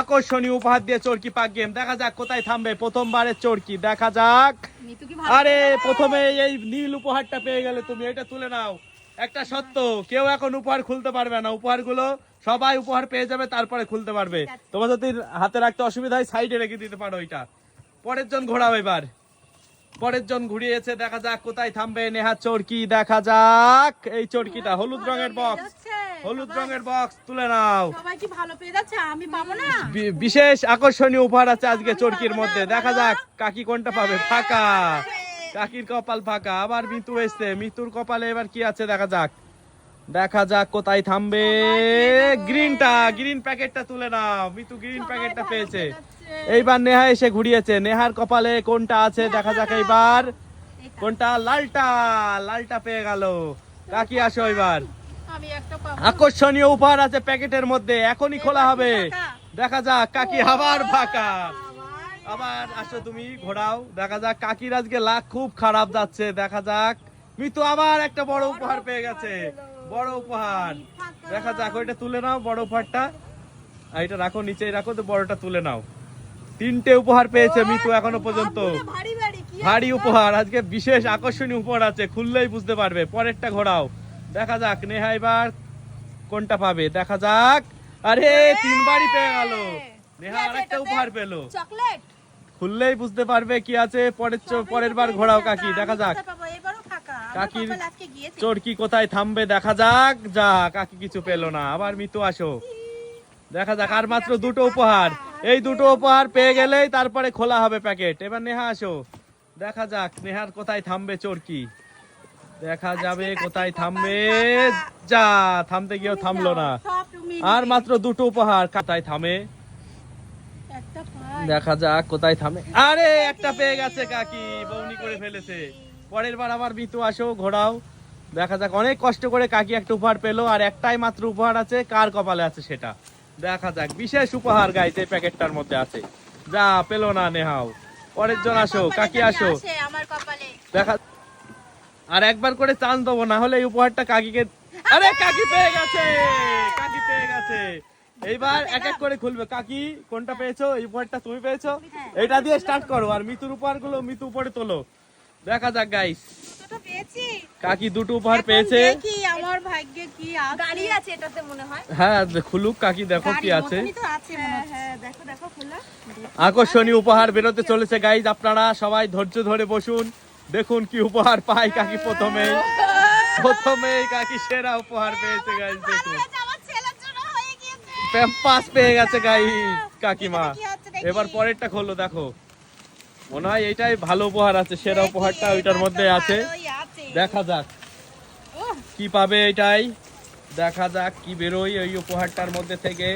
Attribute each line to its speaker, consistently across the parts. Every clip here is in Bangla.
Speaker 1: আকর্ষণীয় উপহার দিয়ে চরকি পাক গেম দেখা যাক কোথায় থামবে। প্রথমবারের চরকি। দেখা যাক। আরে প্রথমে এই নীল উপহারটা পেয়ে গেলে তুমি এটা তুলে নাও। একটা সত্য কেউ এখন উপহার খুলতে পারবে না। উপহারগুলো সবাই উপহার পেয়ে যাবে তারপরে খুলতে পারবে। তোমার যদি হাতে রাখতে অসুবিধা হয় সাইডে রেখে দিতে পারো এটা। পরের জন ঘোরাও এবার। পরের জন ঘুরিয়েছে। দেখা যাক কোথায় থামবে নেহা চরকি। দেখা যাক এই চরকিটা হলুদ রঙের বক্স। হলুদ রঙের বক্স তুলে নাও।
Speaker 2: সবাই কি ভালো পেয়ে যাচ্ছে? আমি পাবো না?
Speaker 1: বিশেষ আকর্ষণীয় উপহার আছে আজকে চরকির মধ্যে। দেখা যাক কাকি কোনটা পাবে? ফাঁকা। কাকির কপাল ফাঁকা। আবার মিতু এসছে। মিতুর কপালে এবার কি আছে? দেখা যাক। দেখা যাক কোথায় থামবে। গ্রিনটা গ্রিন প্যাকেটটা তুলে নাও। মিতু গ্রিন প্যাকেটটা পেয়েছে। এইবার নেহা এসে ঘুরিয়েছে। নেহার কপালে কোনটা আছে? দেখা যাক এইবার। কোনটা? লালটা। লালটা পেয়ে গেল। কাকি আসো এবার আকর্ষণীয় উপহার আছে প্যাকেটের মধ্যে এখনই খোলা হবে। দেখা যাক কাকি আবার ফাঁকা। আবার আসো তুমি ঘোরাও। দেখা যাক কাকির আজকে লাখ খুব খারাপ যাচ্ছে। দেখা যাক মিতু আবার একটা বড় উপহার পেয়ে গেছে। বড় উপহার। দেখা যাক ওইটা তুলে নাও বড় উপহারটা। আর এটা রাখো নিচেই রাখো তো বড়টা তুলে নাও। তিনটে উপহার পেয়েছে মিতু এখনও পর্যন্ত।
Speaker 2: ভারী
Speaker 1: উপহার আজকে বিশেষ আকর্ষণীয় উপহার আছে খুললেই বুঝতে পারবে। পরেরটা ঘোরাও। দেখা যাক নেহা এবার কোনটা পাবে? দেখা যাক। আরে তিনবারই পেয়ে গেল। নেহা আরেকটা উপহার পেল।
Speaker 2: চকলেট?
Speaker 1: খুললেই বুঝতে পারবে কি আছে পরের চ- পরের বার ঘোরাও কাকি দেখা যাক। কাকির চোরকি কোথায় থামবে দেখা যাক যা কাকি কিছু পেল না। আবার মিতু আসো। দেখা যাক আর মাত্র দুটো উপহার। এই দুটো উপহার পেয়ে গেলেই তারপরে খোলা হবে প্যাকেট। এবার নেহা আসো। দেখা যাক নেহার কোথায় থামবে চোরকি দেখা যাবে কোথায় থামবে? যা থামতে গিয়েও থামলো না। আর মাত্র দুটো উপহার কোথায় থামে? দেখা যাক কোথায় থামে। আরে একটা পেয়ে গেছে কাকি বৌনি করে ফেলেছে। পরের বার আবার মিতু আসো ঘোরাও। দেখা যাক অনেক কষ্ট করে কাকি একটা উপহার পেল আর একটাই মাত্র উপহার আছে কার কপালে আছে সেটা। দেখা যাক বিশেষ উপহার এই প্যাকেটটার মধ্যে আছে। যা পেল না নেহাও। পরের জন আসো কাকি আসো। দেখা আর একবার করে চান্স দেবো না হলে এই উপহারটা কাকিকে আরে কাকি পেয়ে গেছে! কাকি পেয়ে গেছে! এইবার এক এক করে খুলবে। কাকি কোনটা পেয়েছ? এই উপহারটা তুমি পেয়েছ? এটা দিয়ে স্টার্ট করো আর মিতুর উপহারগুলো মিতু উপরে তোলো। দেখা যাক গাইস
Speaker 2: পেয়েছি।
Speaker 1: কাকি দুটো উপহার পেয়েছে।
Speaker 2: দেখি আমার ভাগ্যে কি
Speaker 3: গাড়ি আছে এটাতে মনে হয়।
Speaker 1: হ্যাঁ খুলুক কাকি দেখো কি আছে।
Speaker 2: মতনই তো আছে মনে
Speaker 3: হ্যাঁ। হ্যাঁ
Speaker 1: আকর্ষণীয় উপহার বেরোতে চলেছে গাইজ আপনারা সবাই ধৈর্য ধরে বসুন। দেখুন কি উপহার পায় কাকি প্রথমেই প্রথমেই কাকি সেরা উপহার পেয়েছে গাইজ দেখুন। প্যাম্পাস পেয়ে গেছে গাই কাকিমা। এবার পরেরটা খোলো দেখো। মনে হয় এইটাই ভালো উপহার আছে সেরা উপহারটা ওইটার মধ্যে আছে। দেখা যাক। কি পাবে এটাই? দেখা যাক কি বেরোয় ওই উপহারটার মধ্যে থেকে।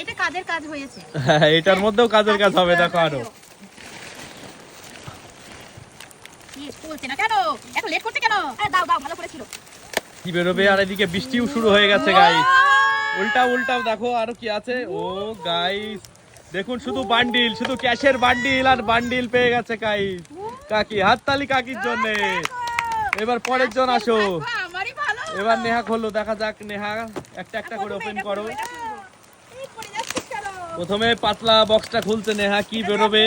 Speaker 2: এটা কাদের কাজ হয়েছে?
Speaker 1: হ্যাঁ, এটার মধ্যেও কাজের কাজ হবে দেখো আরও।
Speaker 2: কি বলছে না কেন? এত লেট করছে কেন?
Speaker 3: আরে দাও দাও ভালো করে ছিল
Speaker 1: কি বেরোবে? আর এদিকে বৃষ্টিও শুরু হয়ে গেছে গাই উল্টা উল্টাও দেখো আরও কি আছে। ও গাইস দেখুন শুধু বান্ডিল শুধু ক্যাশের বান্ডিল আর বান্ডিল পেয়ে গেছে কাই কাকি হাততালি কাকির জন্য। এবার পরের জন আসো। এবার নেহা খোলো দেখা যাক নেহা একটা একটা করে ওপেন করো। প্রথমে পাতলা বক্সটা খুলছে নেহা কি বেরোবে?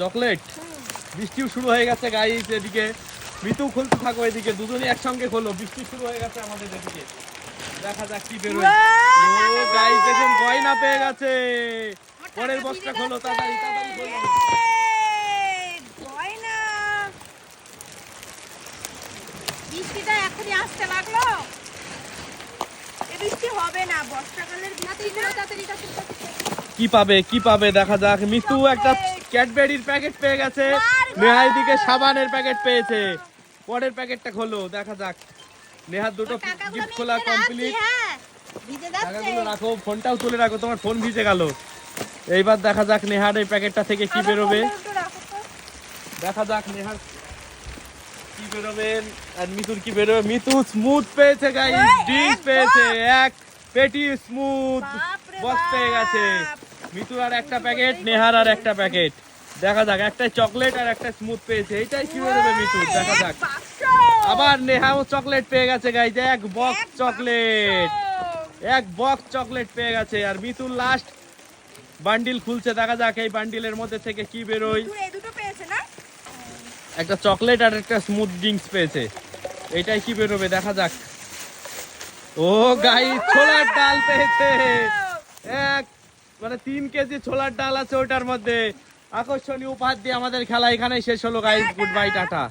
Speaker 3: চকলেট
Speaker 1: বৃষ্টিও শুরু হয়ে গেছে গাইস এদিকে। মৃত্যু খুলতে থাকো এদিকে দুজনই একসঙ্গে খোলো। বৃষ্টি শুরু হয়ে গেছে আমাদের এদিকে। দেখা যাক কি বেরোয়। ও গাইস দেখুন গয়না পেয়ে গেছে। পরের বক্সটা খোলো তাড়াতাড়ি তাড়াতাড়ি খোলো।
Speaker 2: বৃষ্টিটা এখনই আসতে লাগল।
Speaker 3: বৃষ্টি হবে না বর্ষাকালের
Speaker 1: কি পাবে কি পাবে দেখা যাক। মিতু একটা ক্যাডবেরির প্যাকেট পেয়ে গেছে। নেহা এদিকে সাবানের প্যাকেট পেয়েছে। পরের প্যাকেটটা খোলো দেখা যাক। নেহার দুটো গিফট খোলা কমপ্লিট
Speaker 2: হ্যাঁ
Speaker 1: টাকাগুলো রাখো ফোনটাও তুলে রাখো তোমার ফোন ভিজে গেল। এইবার দেখা যাক নেহার এই প্যাকেটটা থেকে কি বেরোবে। দেখা যাক নেহার কি বেরোবে আর মিতুর কি বেরোবে। মিতু স্মুথ পেয়েছে গাই ডিশ পেয়েছে এক। পেটি স্মুথ বক্স পেয়ে গেছে। মিতুর আর একটা প্যাকেট নেহার আর একটা প্যাকেট। দেখা যাক একটা চকলেট আর একটা স্মুথ পেয়েছে। এইটাই কি বেরোবে মিতুর দেখা যাক। আবার নেহাও চকলেট পেয়ে গেছে গাইজ এক বক্স! চকলেট এক বক্স চকলেট পেয়ে গেছে। আর মিতুল লাস্ট বান্ডিল খুলছে। দেখা যাক এই বান্ডিলের মধ্যে থেকে কি বেরোয়।
Speaker 3: তুই এই দুটো পেয়েছে না?
Speaker 1: একটা চকলেট আর একটা স্মুথ ড্রিঙ্কস পেয়েছে। এটাই কি বেরোবে দেখা যাক। ও গাই ছোলার ডাল পেয়েছে। এক মানে তিন কেজি ছোলার ডাল আছে ওটার মধ্যে। আকর্ষণীয় উপহার দিয়ে আমাদের খেলা এখানেই শেষ হলো গাইস গুড বাই টাটা।